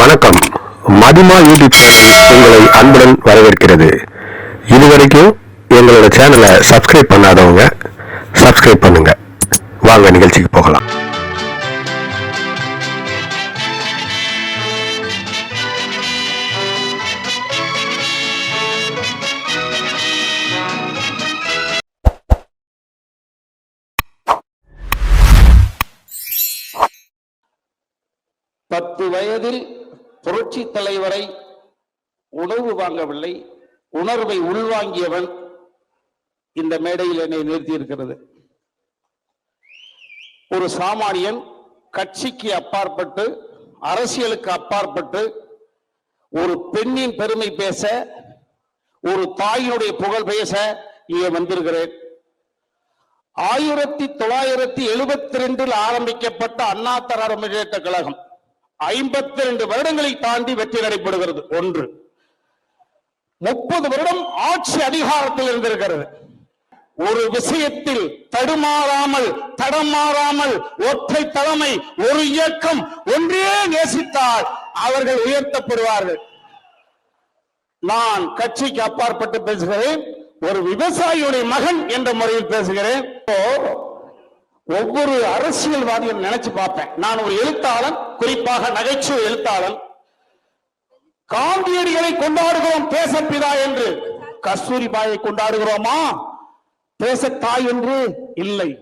வணக்கம். மதிமா YouTube channel உங்களை அன்புடன் வரவேற்கிறது. இதுவரைக்கும் எங்களோட சேனலை சப்ஸ்கிரைப் பண்ணாதவங்க சப்ஸ்கிரைப் பண்ணுங்க. வாங்க நிகழ்ச்சிக்கு போகலாம். உணவு வாங்கவில்லை உணர்வை உள்வாங்கியவன் இந்த மேடையில் என்னை நிறுத்தி இருக்கிறது ஒரு சாமானியன் கட்சிக்கு அப்பாற்பட்டு அரசியலுக்கு அப்பாற்பட்டு ஒரு பெண்ணின் பெருமை பேச ஒரு தாயினுடைய புகழ் பேச இங்கே வந்திருக்கிறேன். ஆயிரத்தி தொள்ளாயிரத்தி எழுபத்தி ரெண்டில் ஆரம்பிக்கப்பட்ட அண்ணா திராவிட முன்னேற்ற கழகம் ஐம்பத்தி ரெண்டு வருடங்களை தாண்டி வெற்றி நடைபெறுகிறது. ஒன்று. முப்பது வருடம் ஆட்சி அதிகாரத்தில் இருந்திருக்கிறது. ஒரு விஷயத்தில் தடுமாறாமல் தடமாறாமல் ஒற்றை தலைமை ஒரு இயக்கம் ஒன்றே நேசித்தால் அவர்கள் உயர்த்தப்படுவார்கள். நான் கட்சிக்கு அப்பாற்பட்டு பேசுகிறேன் ஒரு விவசாயியுடைய மகன் என்ற முறையில் பேசுகிறேன். இப்போ ஒவ்வொரு அரசியல்வாதியும் நினைச்சு பார்ப்பேன். நான் ஒரு எழுத்தாளன் குறிப்பாக நகைச்சுவை எழுத்தாளன். காந்தியடிகளை கொண்டாடுகிறோம் தேசப்பிதா என்று. கஸ்தூரிபாயை கொண்டாடுகிறோமா? தேசத்தாய் என்று இல்லை.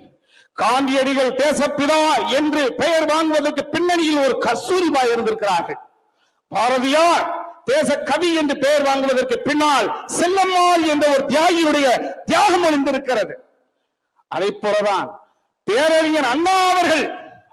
காந்தியடிகள் தேசப்பிதா என்று பெயர் வாங்குவதற்கு பின்னணியில் ஒரு கஸ்தூரிபாய் இருந்திருக்கிறார்கள். பாரதியார் தேச கவி என்று பெயர் வாங்குவதற்கு பின்னால் செல்லம்மாள் என்ற ஒரு தியாகியுடைய தியாகம் ஒளிந்திருக்கிறது. அதை போலதான் பேரறிஞர் அண்ணா அவர்கள்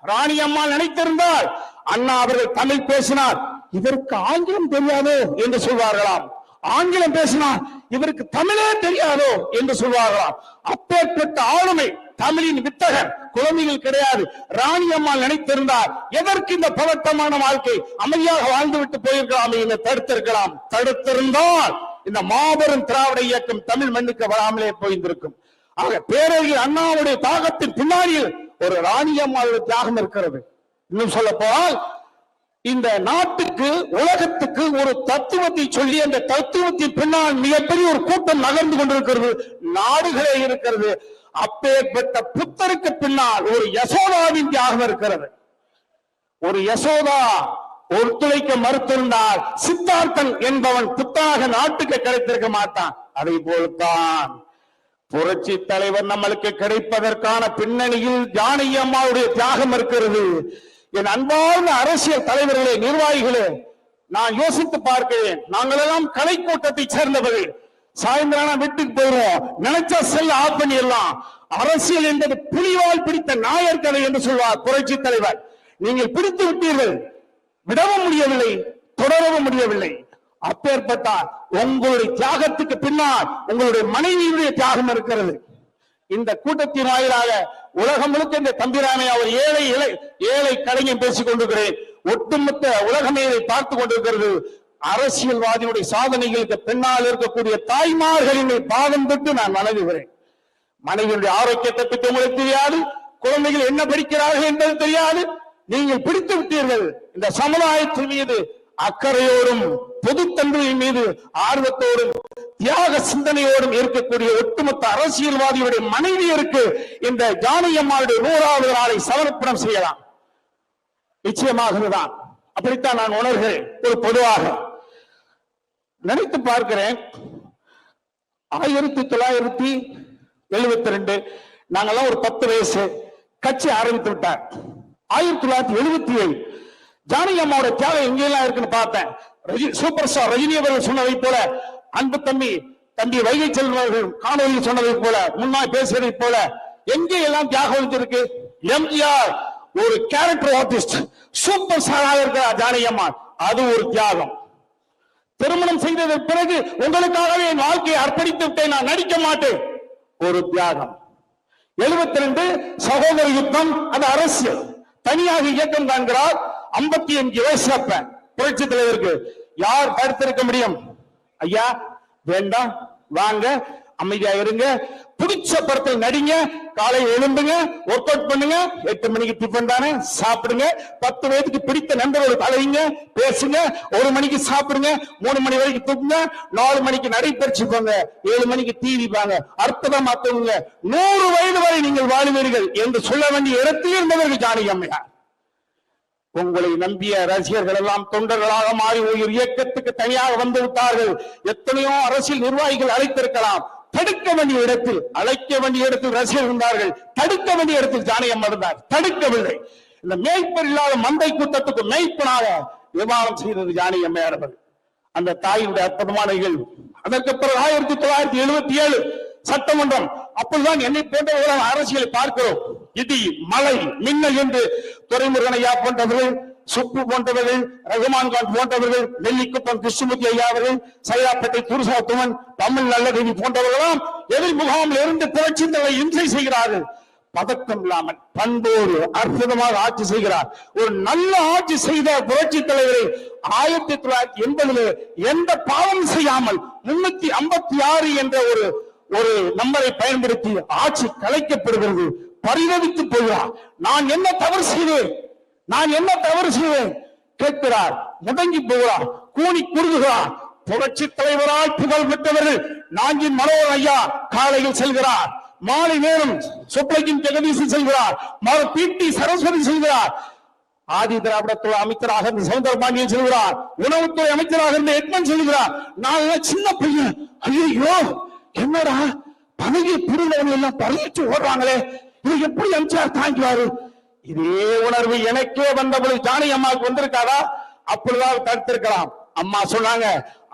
ராணி அம்மாள் நினைத்திருந்தால் அண்ணா அவர்கள் தமிழ் பேசினார். இதற்கு ஆங்கிலம் தெரியாதோ என்று சொல்வார்களாம். ஆங்கிலம் பேசினால் இவருக்கு தமிழே தெரியாதோ என்று சொல்வார்களாம். அப்பேற்பட்ட ஆளுமை தமிழின் வித்தகர் குழந்தைகள் கிடையாது. ராணி அம்மாள் நினைத்திருந்தார் எதற்கு இந்த பதட்டமான வாழ்க்கை அமைதியாக வாழ்ந்துவிட்டு போயிருக்கலாமே என்று தடுத்திருக்கலாம். தடுத்திருந்தால் இந்த மாபெரும் திராவிட இயக்கம் தமிழ் மண்ணுக்கு வராமலே போயிருந்திருக்கும். ஆக பேரறிஞர் அண்ணாவுடைய தாகத்தின் பின்னாடியில் ஒரு ராணி அம்மாவுடைய தியாகம் இருக்கிறது. இன்னும் சொல்ல போனால் இந்த நாட்டுக்கு உலகத்துக்கு ஒரு தத்துவத்தை சொல்லி அந்த தத்துவத்தின் பின்னால் மிகப்பெரிய ஒரு கூட்டம் நகர்ந்து கொண்டிருக்கிறது. நாடுகளே இருக்கிறது. அப்பேற்பட்ட புத்தருக்கு பின்னால் ஒரு யசோதாவின் தியாகம் இருக்கிறது. ஒரு யசோதா ஒத்துழைக்க மறுத்திருந்தால் சித்தார்த்தன் என்பவன் புத்தாக நாட்டுக்கு கிடைத்திருக்க மாட்டான். அதை போல்தான் புரட்சி தலைவர் நம்மளுக்கு கிடைப்பதற்கான பின்னணியில் ஜானகி அம்மாவுடைய தியாகம் இருக்கிறது. என் அன்பார்ந்த அரசியல் தலைவர்களே நிர்வாகிகளே நான் யோசித்து பார்க்கிறேன். நாங்கள் எல்லாம் கலை கூட்டத்தை சேர்ந்தவர்கள். சாயந்தரம் வீட்டுக்கு போயிருவோம் நினைச்சா செல் ஆஃப் பண்ணிடலாம். அரசியல் என்பது புலிவால் பிடித்த நாயர் கதை என்று சொல்வார் புரட்சி தலைவர். நீங்கள் பிடித்து விட்டீர்கள். விடவும் முடியவில்லை தொடரவும் முடியவில்லை. அப்பேற்பட்டால் உங்களுடைய தியாகத்துக்கு பின்னால் உங்களுடைய மனைவியுடைய தியாகம் இருக்கிறது. இந்த கூட்டத்தின் வாயிலாக உலகம் முழுக்க இந்த தம்பிராமை அவர் ஏழை இலை ஏழை கலைஞன் பேசிக் கொண்டிருக்கிறேன். ஒட்டுமொத்த உலகமே இதை பார்த்து கொண்டிருக்கிறது. அரசியல்வாதியுடைய சாதனைகளுக்கு பின்னால் இருக்கக்கூடிய தாய்மார்களின் பாதம் தொட்டு நான் வணங்குகிறேன் மனைவியுடைய ஆரோக்கியத்தை பற்றி உங்களுக்கு தெரியாது. குழந்தைகள் என்ன படிக்கிறார்கள் என்பது தெரியாது. நீங்கள் பிடித்து விட்டீர்கள். இந்த சமுதாயத்தின் மீது அக்கறையோடும் பொதுத்தன்மையின் மீது ஆர்வத்தோடும் தியாக சிந்தனையோடும் இருக்கக்கூடிய ஒட்டுமொத்த அரசியல்வாதியுடைய மனைவியருக்கு இந்த ஜானகியம்மாவுடைய நூறாவது நாளை சமர்ப்பணம் செய்யலாம். நிச்சயமாகதான் அப்படித்தான் நான் உணர்கிறேன். ஒரு பொதுவாக. நினைத்து பார்க்கிறேன். ஆயிரத்தி தொள்ளாயிரத்தி எழுபத்தி ரெண்டு நாங்கெல்லாம் ஒரு பத்து வயசு கட்சி ஆரம்பித்து விட்டார். ஆயிரத்தி தொள்ளாயிரத்தி எழுபத்தி ஏழு. ஜானகி அம்மாவோட தியாகம் எங்கெல்லாம் இருக்குன்னு பார்த்தேன். சூப்பர் ஸ்டார் ரஜினி அவர்கள் சொன்னதை போல அன்பு தம்பி தம்பி வைகை செல்வர்கள் காணொலியில் சொன்னதை போல முன்னாள் பேசுவதை போல எங்கே எல்லாம் தியாகம் இருக்கு எம்ஜிஆர் ஒரு கேரக்டர் ஆர்டிஸ்ட் சூப்பர் ஸ்டாராக இருக்கிறார் ஜானகியம்மா அது ஒரு தியாகம். திருமணம் செய்ததற்கு பிறகு உங்களுக்காகவே என் வாழ்க்கையை அர்ப்பணித்து விட்டேன் நான் நடிக்க மாட்டேன். ஒரு தியாகம். எழுபத்தி ரெண்டு சகோதர யுத்தம் அது அரசியல். தனியாக இயக்கம் காண்கிறார் ஐம்பத்தி அஞ்சு வயசு அப்ப. புரட்சி தலைவருக்கு யார் தடுத்திருக்க முடியும்? ஐயா வேண்டாம் வாங்க அமைதியா இருங்க. பிடிச்ச படத்தில் நடிங்க காலை எழும்புங்க ஒர்க் அவுட் பண்ணுங்க எட்டு மணிக்கு டிஃபன் தானே சாப்பிடுங்க. பத்து வயதுக்கு பிடித்த நண்பர்களோடு அழைங்க பேசுங்க ஒரு மணிக்கு சாப்பிடுங்க மூணு மணி வரைக்கும் தூக்குங்க நாலு மணிக்கு நடைபயிற்சி போங்க ஏழு மணிக்கு டிவி பாங்க அற்புதமா தூங்குங்க. நூறு வயது வரை நீங்கள் வாழ்வீர்கள் என்று சொல்ல வேண்டிய இடத்தில் இருந்தவர்கள் ஜானகி அம்மையார் உங்களை நம்பிய ரசிகர்கள் எல்லாம் தொண்டர்களாக மாறி ஒரு இயக்கத்துக்கு தனியாக வந்து விட்டார்கள். எத்தனையோ அரசியல் நிர்வாகிகள் அழைத்திருக்கலாம். தடுக்க வேண்டிய இடத்தில் அழைக்க வேண்டிய இடத்தில் ரசிகர் இருந்தார்கள். தடுக்க வேண்டிய இடத்தில் ஜானகம் இருந்தார். தடுக்கவில்லை. இந்த மேய்ப்பர் இல்லாத மந்தை கூட்டத்துக்கு மேய்ப்பனாக விவாதம் செய்தது ஜானகி அம்மையார் அந்த தாயினுடைய அற்புதமான நிகழ்வு. அதற்கு பிறகு ஆயிரத்தி தொள்ளாயிரத்தி எழுபத்தி ஏழு சட்டமன்றம் அப்பொழுதுதான் என்னை போன்றவர்கள் அரசியலை பார்க்கிறோம். இடி மழை மின்னல் என்று துறைமுருகன் ஐயா போன்றவர்கள் சுப்பு போன்றவர்கள் ரகுமான் கான் போன்றவர்கள் நெல்லிக்குப்பம் கிருஷ்ணமூர்த்தி ஐயா அவர்கள் சைலாப்பேட்டை துருசாத்துவன் தமிழ் நல்லதேவி போன்றவர்களும் எதிர் முகாமில் இருந்து புரட்சி இன்றை செய்கிறார்கள். பதக்கம் இல்லாமல் பண்போடு அற்புதமாக ஆட்சி செய்கிறார். ஒரு நல்ல ஆட்சி செய்த புரட்சி தலைவரை ஆயிரத்தி தொள்ளாயிரத்தி எண்பதுல எந்த பாவம் செய்யாமல் முன்னூத்தி ஐம்பத்தி ஆறு என்ற ஒரு ஒரு நம்பரை பயன்படுத்தி ஆட்சி கலைக்கப்படுகிறது. பரிதவித்து போகிறார். நான் என்ன தவறு செய்வேன்? நான் என்ன தவறு செய்வேன்? கேட்கிறார். முடங்கி போகிறார். கூனி குறுகுகிறார். புரட்சி தலைவரால் புகழ் பெற்றவர்கள் நாஞ்சின் மனோகர் ஐயா காலையில் செல்கிறார். மாலை நேரம் சுப்லகின் ஜெகதீசன் செல்கிறார். மறு பீட்டி சரஸ்வதி செல்கிறார். ஆதி திராவிடத்துறை அமைச்சராக இருந்த சவுந்தரபாண்டியன் செல்கிறார். உணவுத்துறை அமைச்சராக இருந்த எட்மன் செல்கிறார். நான் சின்ன பையன்? ஐயோ என்னடா பதவி புரிந்தவங்க எல்லாம் பறிச்சு ஓடுறாங்களே? இது எப்படி எம்ஜிஆர் தாங்குவாரு? இதே உணர்வு எனக்கே வந்தபொழுது ஜானகி அம்மாவுக்கு வந்திருக்காதா? அப்பொழுதாவது தடுத்திருக்கலாம். அம்மா சொன்னாங்க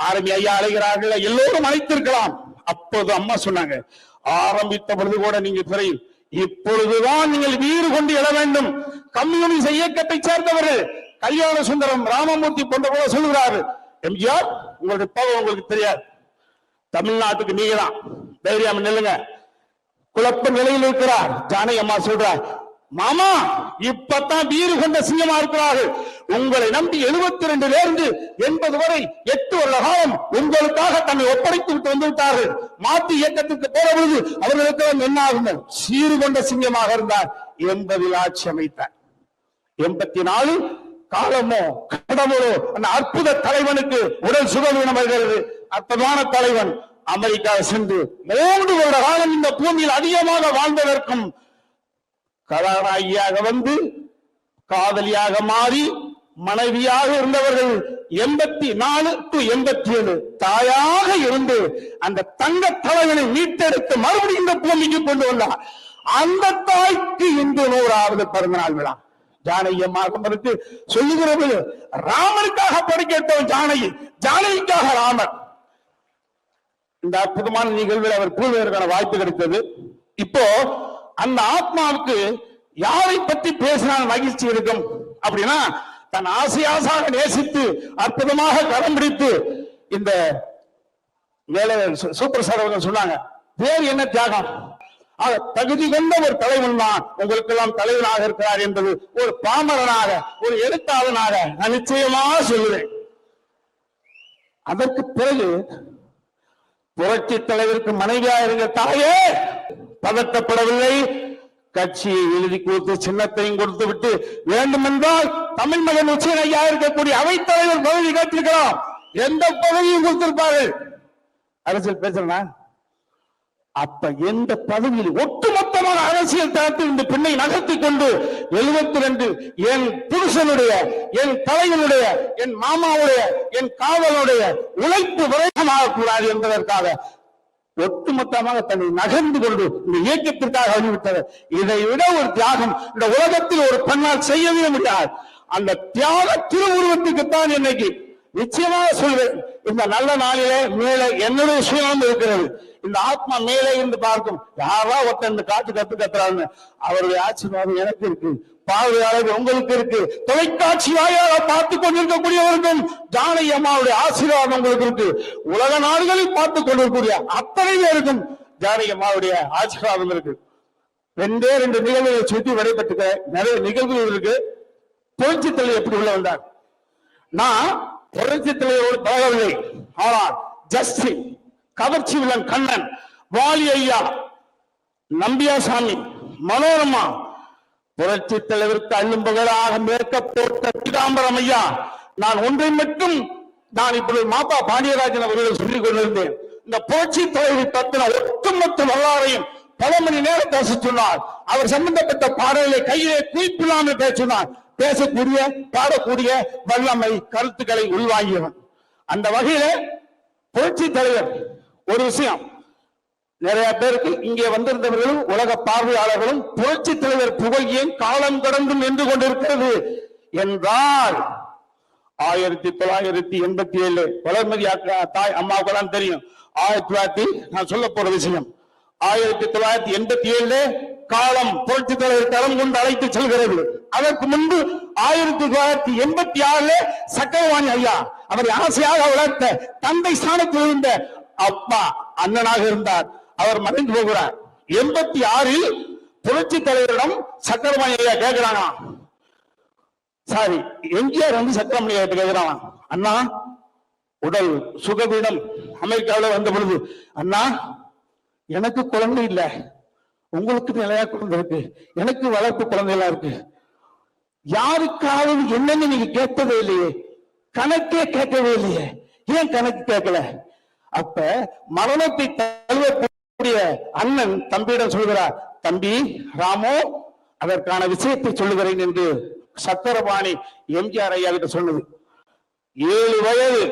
ஆரம்பி ஐயா அழைகிறார்கள் எல்லோரும் அழைத்திருக்கலாம் அப்போது அம்மா சொன்னாங்க ஆரம்பித்த பொழுது கூட நீங்க தெரியும் இப்பொழுதுதான் நீங்கள் வீறு கொண்டு எழ வேண்டும். கம்யூனிஸ்ட் இயக்கத்தை சேர்ந்தவர்கள் கல்யாண சுந்தரம் ராமமூர்த்தி போன்ற கூட சொல்லுகிறார்கள் எம்ஜிஆர் உங்களுடைய பவர் உங்களுக்கு தெரியாது. தமிழ்நாட்டுக்கு நீங்க தான் தைரியம் நில்லுங்க. குழப்ப நிலையில் இருக்கிறார். ஜானகி அம்மா சொல்றார் மாமா இப்பதான் வீறு கொண்ட சிங்கமா இருக்கிறார்கள். உங்களை நம்பி எழுபத்தி ரெண்டுல இருந்து எண்பது வரை எட்டு வருட காலம் உங்களுக்காக தன்னை ஒப்படைத்து விட்டு வந்து விட்டார்கள். மாத்தி இயக்கத்திற்கு போற பொழுது அவர்களுக்கு என்ன ஆகும்? சீறு கொண்ட சிங்கமாக இருந்தார். என்பதில் ஆட்சி அமைத்தார். எண்பத்தி நாலு காலமோ கடவுளோ அந்த அற்புத தலைவனுக்கு உடல் சுகவீனம் வருகிறது. அற்புதமான தலைவன். அமெரிக்கா சென்று மூன்று வருட காலம் இந்த பூமியில் அதிகமாக வாழ்ந்ததற்கும் கதாநாயகியாக வந்து காதலியாக மாறி மனைவியாக இருந்தவர்கள் எண்பத்தி நாலு டு எண்பத்தி ஏழு தாயாக இருந்து அந்த தங்க தலைவனை மீட்டெடுத்து மறுபடியும் இந்த பூமிக்கு கொண்டு வந்தார். அந்த தாய்க்கு இன்று நூறாவது பிறந்தநாள் விழா. ஜானகி அம்மாவுக்கு சொல்லுகிறது ராமனுக்காக படிக்கட்டும் ஜானகி ஜானகிக்காக ராமன். இந்த அற்புதமான நிகழ்வில் அவர் கூறுவதற்கான வாய்ப்பு கிடைத்தது. இப்போ அந்த ஆத்மாவுக்கு யாரை பற்றி பேசினால் மகிழ்ச்சி இருக்கும்? அப்படின்னா தன் ஆசையாசாக நேசித்து அற்புதமாக கரம் பிடித்து இந்த வேலை சூப்பர் சார் அவர்கள் சொன்னாங்க வேறு என்ன தியாகம்? ஆக, தகுதி கொண்ட ஒரு தலைவன் தான் உங்களுக்கு எல்லாம் தலைவனாக இருக்கிறார் என்பது ஒரு பாமரனாக ஒரு எழுத்தாளனாக நான் நிச்சயமாக சொல்லுவேன். அதற்கு பிறகு புரட்சி தலைவருக்கு மனைவியா இருந்த தாயே பதட்டப்படவில்லை. கட்சியை எழுதி கொடுத்து சின்னத்தையும் கொடுத்து விட்டு வேண்டுமென்றால் தமிழ் மகன் உச்சன் ஐயா இருக்கக்கூடிய அவைத்தலைவர் பதவி கேட்டிருக்கிறோம் எந்த பதவியும் கொடுத்திருப்பார்கள். அரசியல் பேசுறா அப்ப எந்த பதவியில் ஒட்டுமொத்தமான அரசியல் தளத்தில் இந்த பெண்ணை நகர்த்தி கொண்டு எழுபத்தி ரெண்டு என் புருஷனுடைய என் தலைவனுடைய என் மாமாவுடைய என் காவலுடைய உழைப்பு விரைகமாக கூடாது என்பதற்காக ஒட்டுமொத்தமாக தன்னை நகர்ந்து கொண்டு இந்த இயக்கத்திற்காக வழிவிட்டது இதை விட ஒரு தியாகம் இந்த உலகத்தில் ஒரு பெண்ணால் செய்யவே முடியாது அந்த தியாக திருவுருவத்துக்குத்தான் இன்னைக்கு நிச்சயமாக சொல்வேன். இந்த நல்ல நாளிலே மேலே என்னுடைய சுயம் இருக்கிறது. இந்த ஆத்மா மேலே இருந்து பார்க்கும். யாரா ஒருத்தன் இந்த காத்து கத்து கத்துறான்னு அவருடைய ஆசீர்வாதம் எனக்கு இருக்கு. பார்வையாளர் உங்களுக்கு இருக்கு. தொலைக்காட்சி வாயால பார்த்து கொண்டிருக்கக்கூடியவர்கள் ஜானகி அம்மாவுடைய ஆசீர்வாதம் உங்களுக்கு இருக்கு. உலக நாடுகளில் பார்த்து கொண்டிருக்கக்கூடிய அத்தனை பேருக்கும் ஜானகி அம்மாவுடைய ஆசீர்வாதம் இருக்கு. ரெண்டே ரெண்டு நிகழ்வுகளை சுற்றி வரைபட்டுக்க நிறைய நிகழ்வுகள் இருக்கு. புரட்சி தலைவர் எப்படி உள்ள வந்தார்? நான் புரட்சி ஒரு பழகவில்லை ஆனால் ஜஸ்டின். கவர்ச்சி வில்லன் கண்ணன் வாலி ஐயா நம்பியாசாமி மனோரமா புரட்சி தலைவருக்கு அள்ளும்பகலாக மேற்க போட்ட பீதாம்பரம் ஐயா நான் ஒன்றை மட்டும் நான் இப்பொழுது மாப்பா பாண்டியராஜன் அவர்கள் சொல்லிக் கொண்டிருந்தேன். இந்த புரட்சி தலைவரை பத்தின ஒட்டுமொத்த வரலாறையும் பல மணி நேரம் பேச சொன்னார். அவர் சம்பந்தப்பட்ட பாடல்களை கையிலே குறிப்பில்லாமல் பேச சொன்னார். பேசக்கூடிய பாடக்கூடிய வல்லமை கருத்துக்களை உள்வாங்கியவன். அந்த வகையில புரட்சி தலைவர் ஒரு விஷயம். நிறைய பேருக்கு இங்கே வந்திருந்தவர்களும் உலக பார்வையாளர்களும் புரட்சி தலைவர் புகழ் ஏன் காலம் கடந்து நின்று கொண்டிருக்கிறது என்றால் ஆயிரத்தி தொள்ளாயிரத்தி எண்பத்தி ஏழு வளர்மதி தாய் அம்மாவுக்கெல்லாம் தெரியும். ஆயிரத்தி தொள்ளாயிரத்தி நான் சொல்ல போற விஷயம். ஆயிரத்தி தொள்ளாயிரத்தி எண்பத்தி ஏழு காலம் புரட்சி தலைவர் தரம் கொண்டு அழைத்து செல்கிறது. அதற்கு முன்பு ஆயிரத்தி தொள்ளாயிரத்தி எண்பத்தி ஆறுல சக்கரவாணி ஐயா அவரை ஆசையாக வளர்த்த தந்தை ஸ்தானத்தில் இருந்த அப்பா அண்ணனாக இருந்தார். அவர் மறைந்து போகிறார். எண்பத்தி ஆறில் புரட்சி தலைவரிடம் சக்கரமணி ஐயா கேட்கிறாங்க சாரி எம்ஜிஆர் வந்து சக்கரமணி ஐயா கேட்கிறாங்க அண்ணா உடல் சுகவீனம் அமெரிக்காவில் வந்த பொழுது அண்ணா எனக்கு குழந்தை இல்ல. உங்களுக்கு நிலையா குழந்தை இருக்கு. எனக்கு வளர்ப்பு குழந்தைகளா இருக்கு. யாருக்காவது என்னன்னு நீங்க கேட்கவே இல்லையே. கணக்கே கேட்கவே இல்லையே. ஏன் கணக்கு கேட்கல? அப்ப மரணத்தை தழுவக்கூடிய அண்ணன் தம்பியிடம் சொல்கிறார் தம்பி ராமு அதற்கான விஷயத்தை சொல்லுகிறேன் என்று சக்கரபாணி எம்ஜிஆர் ஐயா கிட்ட சொன்னது ஏழு வயது.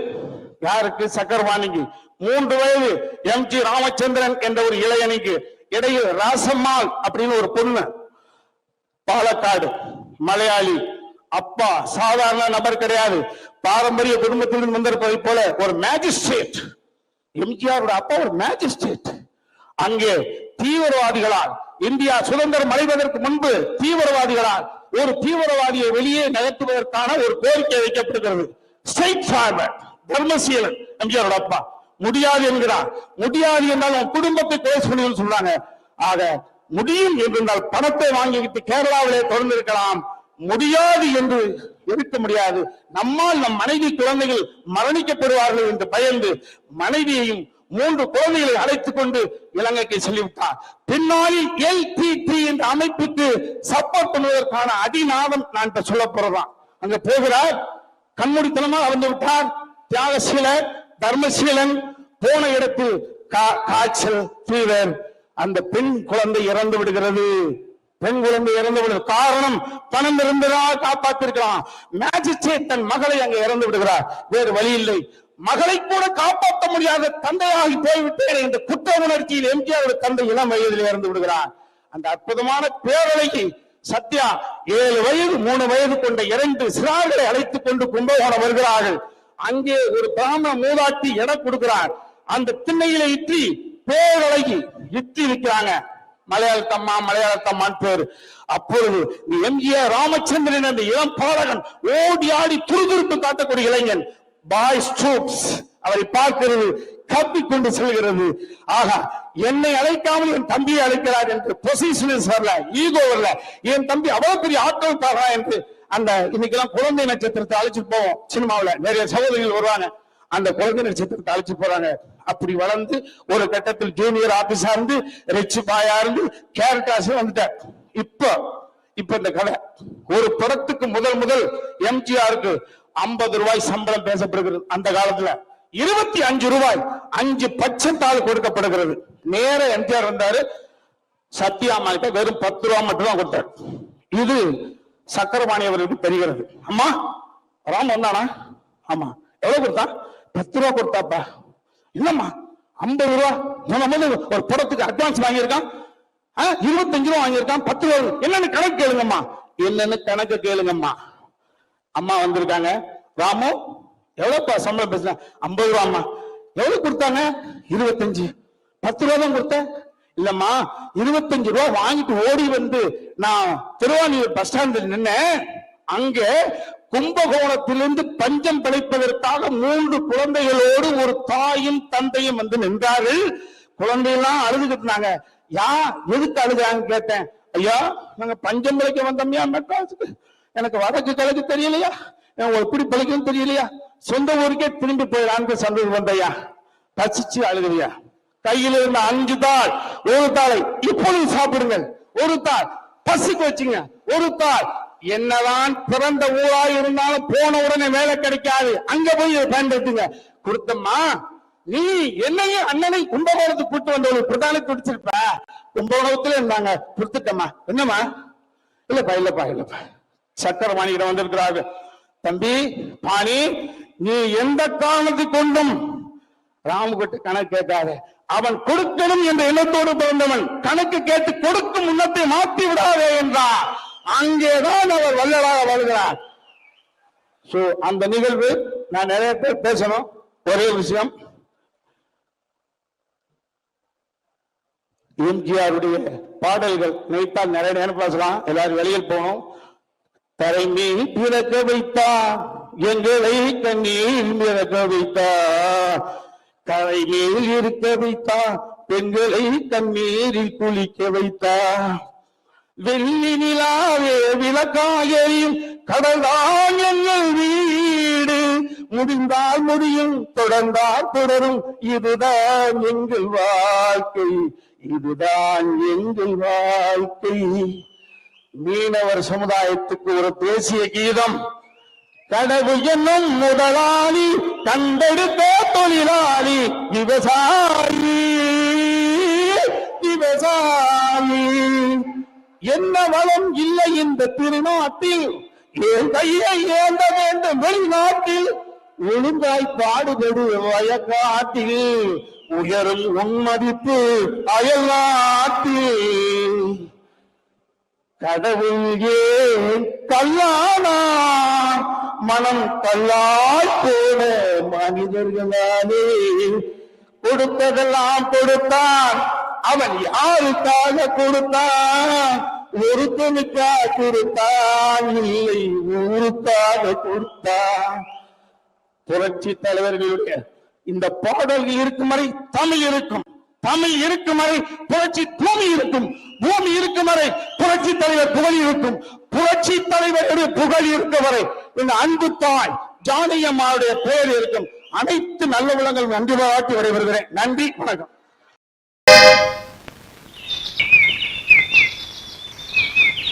யாருக்கு? சக்கரபாணிக்கு. மூன்று வயது. எம் ஜி ராமச்சந்திரன் என்ற ஒரு இளைஞனுக்கு இடையில் ராசம்மாள் அப்படின்னு ஒரு பொண்ணு. பாலக்காடு. மலையாளி. அப்பா சாதாரண நபர் கிடையாது. பாரம்பரிய குடும்பத்திலிருந்து வந்திருப்பதை போல ஒரு மேஜிஸ்ட்ரேட் எம்ஜிஆரோட அப்பா ஒரு மேஜிஸ்ட்ரேட் அங்கே தீவிரவாதிகளால் இந்தியா சுதந்திரம் அடைவதற்கு முன்பு தீவிரவாதிகளால் ஒரு தீவிரவாதியை வெளியே நகர்த்துவதற்கான ஒரு கோரிக்கை வைக்கப்படுகிறது. ஸ்ட்ரைட் ஃபார்வர்ட் தர்மசீலன் எம்ஜிஆரோட அப்பா. முடியாது என்கிறார். முடியாது என்றால் உன் குடும்பத்தை பேச முடியும்னு சொல்றாங்க. ஆக முடியும் என்றால் பணத்தை வாங்கிக்கிட்டு கேரளாவிலே தொடர்ந்து இருக்கலாம் முடியாது என்று எடுக்க முடியாது. நம்மால் நம் மனைவி குழந்தைகள் மரணிக்கப்படுவார்கள் என்று பயந்து மனைவியையும் மூன்று குழந்தைகளை அழைத்துக் கொண்டு இலங்கைக்கு செல்லிவிட்டார். பின்னாளில் எல்டிடி என்ற அமைப்புக்கு சப்போர்ட் பண்ணுவதற்கான அதிநாதம் நான் இப்ப சொல்ல போறதான். அங்க போகிறார். கண்மூடித்தனமாக வந்து விட்டார். தியாகசீலர் தர்மசீலன் போன இடத்தில் கா- காய்ச்சல் ஃபீவர் அந்த பெண் குழந்தை இறந்து விடுகிறது. பெண் குழந்தை இறந்து விடுது காரணம் பணம் இருந்ததாக காப்பாத்திருக்கலாம். மேஜிஸ்ட்ரேட் தன் மகளை அங்க இறந்து விடுகிறார். வேறு வழி இல்லை. மகளை கூட காப்பாற்ற முடியாத தந்தையாகி போய்விட்டேன் என்ற குற்ற உணர்ச்சியில் எம்ஜிஆர் தந்தை இளம் வயதில் இறந்து விடுகிறார். அந்த அற்புதமான பேரலைக்கு சத்யா ஏழு வயது மூணு வயது கொண்ட இரண்டு சிறார்களை அழைத்துக் கொண்டு கும்பகோணம் வருகிறார்கள். அங்கே ஒரு பிராமண மூதாட்டி இடம் கொடுக்கிறார். அந்த திண்ணையில இற்றி பேரழகி இற்றி இருக்கிறாங்க. மலையாளத்தம்மா மலையாளத்தம்மான் பேரு. அப்பொழுது எம்ஜிஆர் ராமச்சந்திரன் என்ற இளம் பாலகன் ஓடி ஆடி துருதுருப்பு காட்டக்கூடிய இளைஞன் பாய் ஸ்டூப்ஸ் அவரை பார்க்கிறது கப்பிக்கொண்டு செல்கிறது. ஆகா என்னை அழைக்காமல் என் தம்பியை அழைக்கிறார் என்று பொசிஷனஸ் வரல ஈகோ வரல. என் தம்பி அவ்வளவு பெரிய ஆற்றல் பாடுறா என்று அந்த இன்னைக்கெல்லாம் குழந்தை நட்சத்திரத்தை அழைச்சிட்டு போவோம். சினிமாவுல நிறைய சகோதரிகள் வருவாங்க. அந்த குழந்தை நட்சத்திரத்தை அழைச்சிட்டு போறாங்க. அப்படி வளர்ந்து ஒரு கட்டத்தில் ஜூனியர் ஆபீஸா இருந்து ரிச்சு பாயா இருந்து கேரக்டர்ஸ் வந்துட்டார். இப்போ இப்ப இந்த கதை. ஒரு படத்துக்கு முதல் முதல் எம்ஜிஆருக்கு ஐம்பது ரூபாய் சம்பளம் பேசப்படுகிறது அந்த காலத்துல. இருபத்தி அஞ்சு ரூபாய் அஞ்சு பட்சத்தால் கொடுக்கப்படுகிறது. நேர எம்ஜிஆர் வந்தாரு. சத்யாமா கிட்ட வெறும் பத்து ரூபா மட்டும் தான் கொடுத்தார். இது சக்கரபாணி அவர்களுக்கு தெரிகிறது. அம்மா ராம் வந்தானா? ஆமா. எவ்வளவு கொடுத்தான் பத்து ரூபா கொடுத்தாப்பா. இல்லம்மா ஐம்பது ரூபா? முத வந்து ஒரு படத்துக்கு அட்வான்ஸ் வாங்கியிருக்கான். இருபத்தஞ்சு ரூபா வாங்கியிருக்கான். பத்து ரூபா என்னன்னு கணக்கு கேளுங்கம்மா. என்னன்னு கணக்கு கேளுங்கம்மா. அம்மா வந்திருக்காங்க. ராமு எவ்வளவுப்பா சம்பளம் பேசுன? ஐம்பது ரூபா அம்மா எவ்வளவு கொடுத்தாங்க? இருபத்தஞ்சு. பத்து ரூபா தான் கொடுத்தேன். இல்லம்மா இருபத்தஞ்சு ரூபா வாங்கிட்டு ஓடி வந்து நான் திருவாரூர் பஸ் ஸ்டாண்டில் நின்னேன். அங்கே கும்பகோணத்திலிருந்து பஞ்சம் பிழைப்பதற்காக மூன்று குழந்தைகளோடு ஒரு தாயும் தந்தையும் வந்து நின்றார்கள். குழந்தையெல்லாம் அழுதுகிட்டு இருந்தாங்க. யா எதுக்கு அழுகிறாங்க கேட்டேன். ஐயா நாங்க பஞ்சம் பிழைக்க வந்தோம்யா மெட்ராஸுக்கு. எனக்கு வடக்கு கிழக்கு தெரியலையா? எனக்கு எப்படி பிழைக்கும் தெரியலையா? சொந்த ஊருக்கே திரும்பி போயிடலான்னு சந்தோஷம் வந்தையா பசிச்சு அழுகுறியா? கையில் இருந்த அஞ்சு தாள் ஒரு தாளை இப்பொழுது சாப்பிடுங்கள். ஒரு தாள் பசிக்கு வச்சுங்க. ஒரு தாள் என்னதான் பிறந்த ஊரா இருந்தாலும் போன உடனே வேலை கிடைக்காது. அங்க போய் இதை பயன்படுத்துங்க. கொடுத்தம்மா நீ என்னையும் அண்ணனை கும்பகோணத்துக்கு கூட்டு வந்தவங்க பிரதான குடிச்சிருப்ப கும்பகோணத்துல இருந்தாங்க. கொடுத்துட்டம்மா என்னம்மா? இல்லப்பா இல்லப்பா இல்லப்பா. சக்கர வாணிகிட்ட வந்திருக்கிறாரு. தம்பி பாணி நீ எந்த காரணத்துக்கு கொண்டும் ராமுகிட்ட கணக்கு கேட்காத. அவன் கொடுக்கணும் என்ற எண்ணத்தோடு பிறந்தவன். கணக்கு கேட்டு கொடுக்கும் முன்னத்தை மாற்றி விடாதே என்றார். அங்கேதான் அவர் வல்லலாக வருகிறார் சோ அந்த நிகழ்வு நான் நிறைய பேர் பேசணும். ஒரே விஷயம் எம்ஜிஆருடைய பாடல்கள் நினைத்தால் நிறைய நேரம் பேசலாம். எல்லாரும் வெளியில் போகணும். தரை மீன் பிறக்க வைத்தா எங்களை தண்ணீர் பிறக்க வைத்தா கரை மேல் இருக்க வைத்தா பெண்களை தண்ணீரில் குளிக்க வைத்தா வெள்ளி நிலாவே விளக்காயும் கடல்தான் எங்கள் வீடு. முடிந்தால் முடியும் தொடர்ந்தால் தொடரும். இதுதான் எங்கள் வாழ்க்கை. இதுதான் எங்கள் வாழ்க்கை. மீனவர் சமுதாயத்துக்கு ஒரு தேசிய கீதம். கடவு என்னும் முதலாளி கண்டெடுத்த தொழிலாளி விவசாயி விவசாயி. என்ன வளம் இல்லை இந்த திருநாட்டில்? கையை ஏந்த வேண்டும் வெளிநாட்டில். ஒழுங்காய் பாடுபடு வயக்காட்டில். உயரும் உன்மதிப்பு அயல் நாட்டில். கடவுள் ஏன் கல்லானா? மனம் கல்லாய் போன மனிதர்களாலே. கொடுத்ததெல்லாம் கொடுத்தான். அவன் யாருக்காக கொடுத்தான்? ஒருத்தனுக்காக கொடுத்தான்? இல்லை ஊருக்காக கொடுத்தான். புரட்சி தலைவர்களுடைய இந்த பாடல்கள் இருக்கும் வரை தமிழ் இருக்கும். தமிழ் இருக்கும் வரை புரட்சி பூமி இருக்கும். பூமி இருக்கும் வரை புரட்சி தலைவர் புகழ் இருக்கும். புரட்சி தலைவருடைய புகழ் இருக்க வரை இந்த அன்பு தாய் ஜானியம்மாவுடைய பெயர் இருக்கும். அனைத்து நல்ல உலகங்கள் நன்றி பாராட்டி வருகிறேன் நன்றி வணக்கம்.